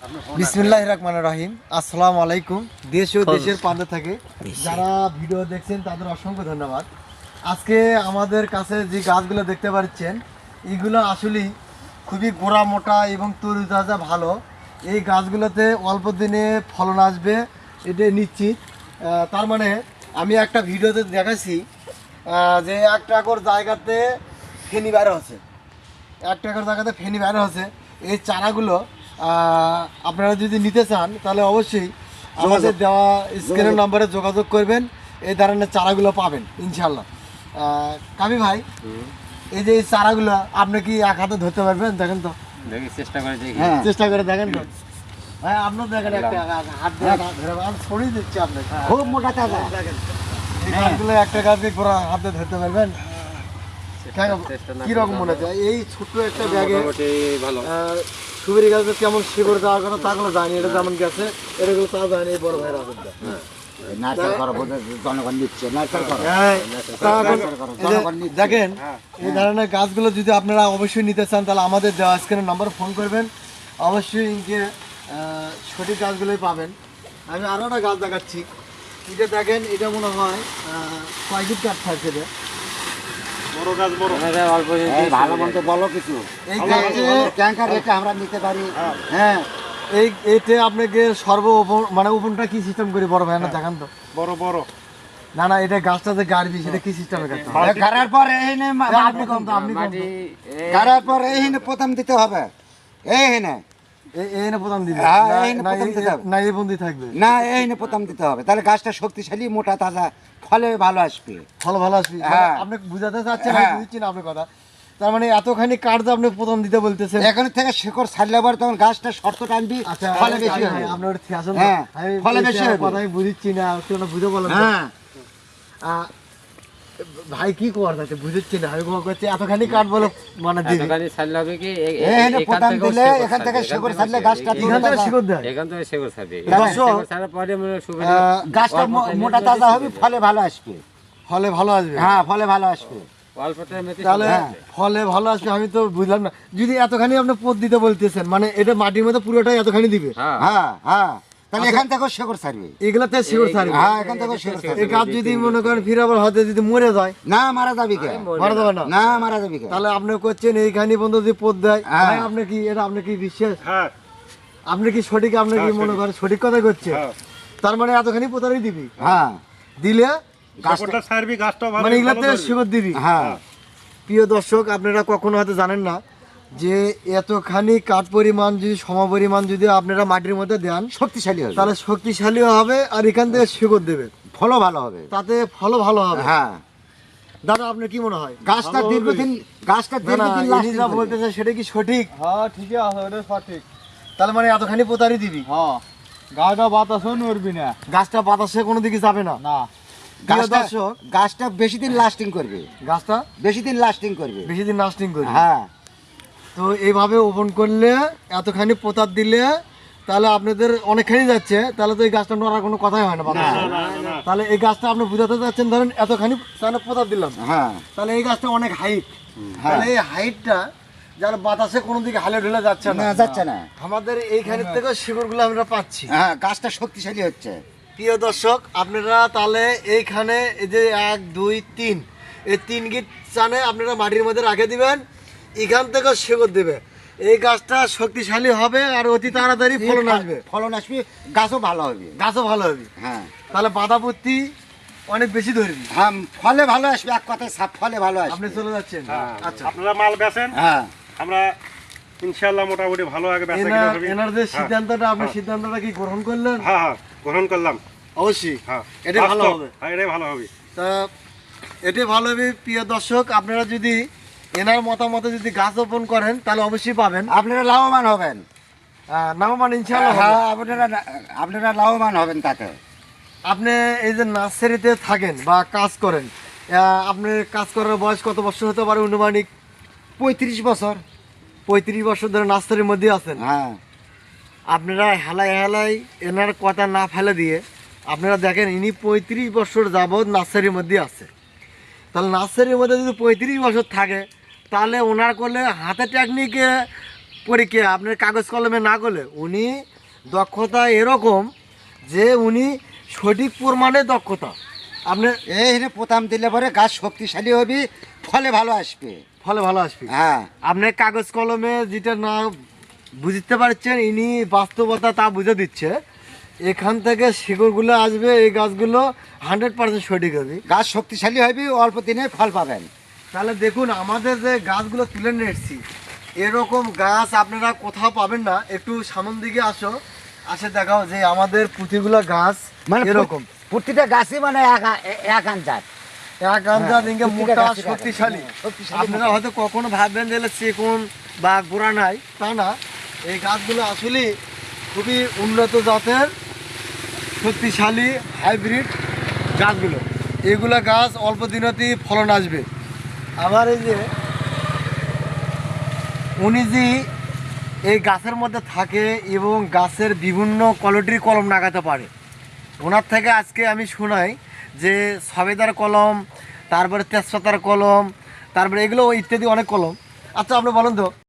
বিসমিল্লাহ রহমান রাহিম। আসসালামু আলাইকুম। দেশ ও দেশের প্রান্ত থেকে যারা ভিডিও দেখছেন তাদের অসংখ্য ধন্যবাদ। আজকে আমাদের কাছে যে গাছগুলো দেখতে পাচ্ছেন এইগুলো আসলেই খুবই গোড়া মোটা এবং তরুতাজা ভালো। এই গাছগুলোতে অল্প দিনে ফলন আসবে এটা নিশ্চিত। তার মানে আমি একটা ভিডিওতে দেখাচ্ছি যে একটা করে জায়গাতে ফেনি বের হচ্ছে। এক টাকার জায়গাতে ফেনি বের হচ্ছে। এই চারাগুলো আপনারা যদি নিতে চান তাহলে অবশ্যই আমাদের দেওয়া স্ক্রিনের নম্বরে যোগাযোগ করবেন। এই ধরনের চারাগুলো পাবেন ইনশাল্লাহ কামি ভাই এই যে এই চারাগুলো আপনি কি এক হাতে ধরতে পারবেন? দেখেন তো। চেষ্টা করে দেখি। হ্যাঁ চেষ্টা করে দেখেন তো। ভাই আপনার দেখেন একটা হাত ধরে ছড়িয়ে দিচ্ছি আপনাকে। খুব মোটা দেখেন। গাছগুলো একটা পুরো হাতে ধরতে পারবেন। কীরকম মনে হয়? এই ছোট্ট একটা ব্যাগে ভালো। সুবেরি গাছে কেমন শিকড় দেওয়ার কথা তাগুলো জানি এটা যেমন গেছে এটাগুলো তা জানি বড় ভাইয়ের করো জনগণ নিচ্ছে। দেখেন এই ধরনের গাছগুলো যদি আপনারা অবশ্যই নিতে চান তাহলে আমাদের দেওয়া স্ক্রিনের নাম্বার ফোন করবেন। অবশ্যই আহ, সঠিক গাছগুলোই পাবেন। আমি আরও একটা গাছ দেখাচ্ছি। এটা দেখেন এটা মনে হয় কয় ফিট কাঠ থাকছে অল্প এই ভালো মন্দ বলো কিছু। এই গাছে ট্যাঙ্কার রেখে আমরা নিতে পারি। হ্যাঁ। এই এতে আপনাকে সর্ব ওপর- মানে ওপনটা কি সিস্টেম করে বড় ভাই না দেখান তো? বড় বড়। না না এটা গাছটা যে গাড়বি সেটা কি সিস্টেমে কাটতে গাড়ার পর এই আপনি কম তো আপনি গাড়ার পর এই প্রথম দিতে হবে। এই নে। না হ্যাঁ, এই প্রথম দিতে হবে। তাহলে গাছটা শক্তিশালী মোটা তাজা ফলে ভালো আসবে ভালো ভালো আসবে হ্যাঁ। আপনি বুঝাতে চাচ্ছেন হ্যাঁ। বুঝছি না আপনার কথা তার মানে এতখানি কার্ড আপনি প্রথম দিতে বলতেছেন এখান থেকে শেকড় ছাড়লে পর তখন গাছটা শর্ত টানবি আচ্ছা ফলে বেশি হবে আপনি ওটা ঠিক আছেন তো? আমি ফলে বেশি হবে। কথা আমি বুঝছি না বুঝে বলেন হ্যাঁ ভাই কি কর যাচ্ছে বুঝছি না। আমি করছি এতখানি কাঠ বলে মানে দিবি এতখানি ছাড়লে হবে কি? এ- এ- এখান প্রথম দিলে এখান থেকে শেকড় ছাড়লে গাছটা এখান থেকে। দেয়। এখান থেকে শেকড় ছাড়বে। ছাড়ার পরে মানে সুবিধা গাছটা মোটা তাজা হবে ফলে ভালো আসবে। ফলে ভালো আসবে? হ্যাঁ ফলে ভালো আসবে। তাহলে। ফলে ভালো আসবে আমি তো বুঝলাম না। যদি এতখানি আপনি পথ দিতে বলতেছেন মানে এটা মাটির মধ্যে পুরোটাই এতখানি দিবে? হ্যাঁ। হ্যাঁ হ্যাঁ। তাহলে এখান থেকেও শেকড় ছাড়বে। এগুলাতে শিকড় ছাড়বে? হ্যাঁ এখান থেকেও শেকড় ছাড়বে। এই গাছ যদি মনে করেন ফির আবার হতে যদি মরে যায় না মারা যাবে কে? মারা যাবে না। না। মারা যাবে কে? তাহলে আপনি করছেন এইখানি বন্ধু যদি পদ দেয়। ভাই, আপনি কি এটা আপনি কি বিশ্বাস? হ্যাঁ। আপনি কি সঠিক আপনি কি মনে করেন সঠিক কথা করছে হ্যাঁ। তার মানে এতখানি পোতারই দিবি? হ্যাঁ। দিলে গাছটা ছাড়বি মানে এগুলাতে। দিবি? হ্যাঁ। প্রিয় দর্শক আপনারা কখনো হয়তো জানেন না যে এতখানি কাঠ পরিমাণ যদি সম পরিমাণ যদি আপনারা মাটির মধ্যে দেন শক্তিশালী হবে। তাহলে শক্তিশালীও হবে আর এখান থেকে শিকড় দেবে। ফলও ভালো হবে। তাতে ফলও ভালো হবে। হ্যাঁ। দাদা আপনার কি মনে হয়? গাছটা দীর্ঘদিন গাছটা না না দীর্ঘদিন ইনি lasting যা করবে। বলতেছে সেটা কি সঠিক? হ্যাঁ ঠিকই আছে ওটা সঠিক। তাহলে মানে এতখানি পোতারি দিবি? হ্যাঁ। গাছটা বাতাসও নড়বি না। গাছটা বাতাসে কোনো দিকে যাবে না। না। গাছটা বেশি দিন লাস্টিং করবে। গাছটা? বেশি দিন লাস্টিং করবে। বেশি দিন লাস্টিং করবে। হ্যাঁ। তো এইভাবে ওপেন করলে এতখানি পোতার দিলে তাহলে আপনাদের অনেকখানি যাচ্ছে। তাহলে তো এই গাছটা নড়ার কোনো কথাই হয় না। তাহলে এই গাছটা আপনি বুঝাতে যাচ্ছেন ধরেন এতখানি তাহলে পোতার দিলাম। হ্যাঁ। তাহলে এই গাছটা অনেক হাইট তাহলে এই হাইটটা যার বাতাসে কোনো দিকে হালে ঢুলে যাচ্ছে না। না যাচ্ছে না। আমাদের এইখান থেকে শিকড়গুলো আমরা পাচ্ছি। হ্যাঁ গাছটা শক্তিশালী হচ্ছে। প্রিয় দর্শক আপনারা তাহলে এইখানে এই যে এক দুই তিন এই তিন গিট চানে আপনারা মাটির মধ্যে রাখে দিবেন। এখান থেকে শিকড় দেবে। এই গাছটা শক্তিশালী হবে আর অতি তাড়াতাড়ি ফলন আসবে। ফলন আসবে গাছও ভালো হবে। গাছও ভালো হবে। হ্যাঁ। তাহলে বাঁধাপত্তি অনেক বেশি ধরবি। হ্যাঁ ফলে ভালো আসবে এক কথায় সাপ ফলে ভালো আসবে। আপনি চলে যাচ্ছেন। আচ্ছা। আপনারা মাল বেচেন হ্যাঁ। আমরা ইনশাআল্লাহ মোটামুটি ভালো আগে বেচা কিনা এনার হবে এনার যে সিদ্ধান্তটা আপনি সিদ্ধান্তটা কি গ্রহণ করলেন? হ্যাঁ হ্যাঁ গ্রহণ করলাম। অবশ্যই। হ্যাঁ। এটা ভালো হবে। হ্যাঁ এটাই ভালো হবে। তা এটাই ভালো হবে। প্রিয় দর্শক আপনারা যদি এনার মতামতে যদি গাছ রোপণ করেন তাহলে অবশ্যই পাবেন। আপনারা লাভবান হবেন। আহ, নামমান ইনশাআল্লাহ হ্যাঁ আপনারা আপনারা লাভবান হবেন তাতে। আপনি এই যে নার্সারিতে থাকেন বা কাজ করেন আহ, আপনার কাজ করার বয়স কত বছর হতে পারে অনুমানিক? পঁয়ত্রিশ বছর। পঁয়ত্রিশ বছর ধরে নার্সারির মধ্যে আছেন। হ্যাঁ। আপনারা হেলাই হেলাই এনার কথা না ফেলে দিয়ে আপনারা দেখেন ইনি পঁয়ত্রিশ বছর যাবৎ নার্সারির মধ্যে আছে। তাহলে নার্সারির মধ্যে যদি পঁয়ত্রিশ বছর থাকে তাহলে ওনার করলে হাতে টেকনিকে পরীক্ষা আপনার কাগজ কলমে না করলে। উনি দক্ষতা এরকম যে উনি সঠিক প্রমাণে দক্ষতা। আপনি এই প্রথম দিলে পরে গাছ শক্তিশালী হবে ফলে ভালো আসবে। ফলে ভালো আসবে। হ্যাঁ। আপনার কাগজ কলমে যেটা না বুঝতে পারছেন ইনি বাস্তবতা তা বুঝে দিচ্ছে। এখান থেকে শিকড়গুলো আসবে এই গাছগুলো হান্ড্রেড পার্সেন্ট সঠিক হবে। গাছ শক্তিশালী হবে অল্প দিনে ফল পাবেন। তাহলে দেখুন আমাদের যে গাছগুলো তুলে নিয়ে এসেছি এরকম গাছ আপনারা কোথাও পাবেন না। একটু সামন দিকে আসো আসে দেখাও যে আমাদের পুঁতিগুলো গাছ মানে এরকম। প্রতিটা গাছই মানে এক আ- এ- এক আনজাত এক আঞ্জা দিনকে প্রতিটা মোটা শক্তিশালী। আপনারা হয়তো কখনো ভাববেন যে চিকন বা গোড়া নাই তা না। এই গাছগুলো আসলে খুবই উন্নত জাতের শক্তিশালী হাইব্রিড গাছগুলো। এগুলো গাছ অল্প দিনতেই ফলন আসবে। আবার এই যে উনি যে এই গাছের মধ্যে থাকে এবং গাছের বিভিন্ন কোয়ালিটির কলম লাগাতে পারে। ওনার থেকে আজকে আমি শোনাই যে সবেদার কলম, তারপরে তেজপাতার কলম, তারপরে এগুলো ইত্যাদি অনেক কলম। আচ্ছা আপনি বলুন তো।